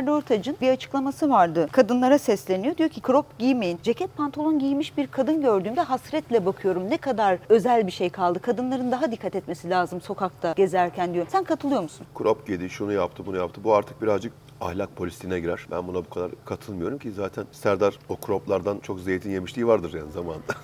Serdar Ortaç'ın bir açıklaması vardı. Kadınlara sesleniyor. Diyor ki crop giymeyin. Ceket pantolon giymiş bir kadın gördüğümde hasretle bakıyorum. Ne kadar özel bir şey kaldı. Kadınların daha dikkat etmesi lazım sokakta gezerken diyor. Sen katılıyor musun? Crop giydi, şunu yaptı, bunu yaptı. Bu artık birazcık ahlak polisliğine girer. Ben buna bu kadar katılmıyorum ki zaten Serdar o croplardan çok zeytin yemişliği vardır yani zamanında.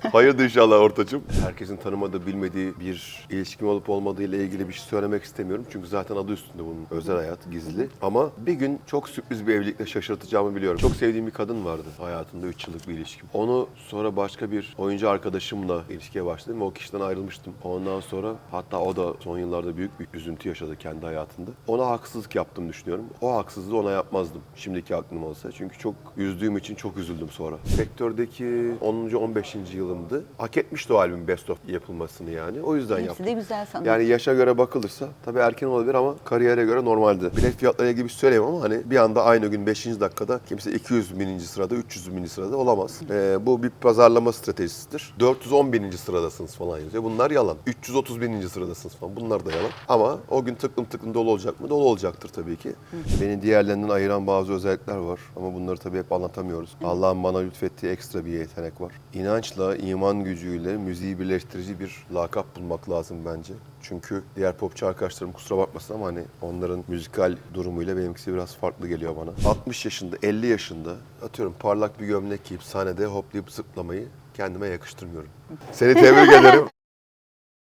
Hayırdır inşallah ortacığım. Herkesin tanımadığı, bilmediği bir ilişkim olup olmadığı ile ilgili bir şey söylemek istemiyorum. Çünkü zaten adı üstünde bunun özel hayat, gizli. Ama bir gün çok sürpriz bir evlilikle şaşırtacağımı biliyorum. Çok sevdiğim bir kadın vardı hayatımda 3 yıllık bir ilişkim. Onu sonra başka bir oyuncu arkadaşımla ilişkiye başladım ve o kişiden ayrılmıştım. Ondan sonra hatta o da son yıllarda büyük bir üzüntü yaşadı kendi hayatında. Ona haksızlık yaptım düşünüyorum. O haksızlığı ona yapmazdım şimdiki aklım olsa. Çünkü çok üzdüğüm için çok üzüldüm sonra. Sektördeki 10. 15. yılımdı. Hak etmişti o albüm Best of yapılmasını yani. O yüzden Hepsi yaptım. de güzel sanat. Yani yaşa göre bakılırsa tabii erken olabilir ama kariyere göre normaldi. Bilet fiyatlarıyla bir şey söyleyemem ama hani bir anda aynı gün 5. dakikada kimse 200 bininci sırada, 300 bininci sırada olamaz. Ee, bu bir pazarlama stratejisidir. 410 bininci sıradasınız falan yazıyor. Bunlar yalan. 330 bininci sıradasınız falan. Bunlar da yalan. Ama o gün tıklım tıklım dolu olacak mı? Dolu olacaktır tabii ki. Beni diğerlerinden ayıran bazı özellikler var. Ama bunları tabii hep anlatamıyoruz. Allah'ın bana lütfettiği ekstra bir yetenek var. İnançla, iman gücüyle müziği birleştirici bir lakap bulmak lazım bence. Çünkü diğer popçu arkadaşlarım kusura bakmasın ama hani onların müzikal durumuyla benimkisi biraz farklı geliyor bana. 60 yaşında, 50 yaşında atıyorum parlak bir gömlek giyip sahnede hoplayıp zıplamayı kendime yakıştırmıyorum. Seni tebrik ederim.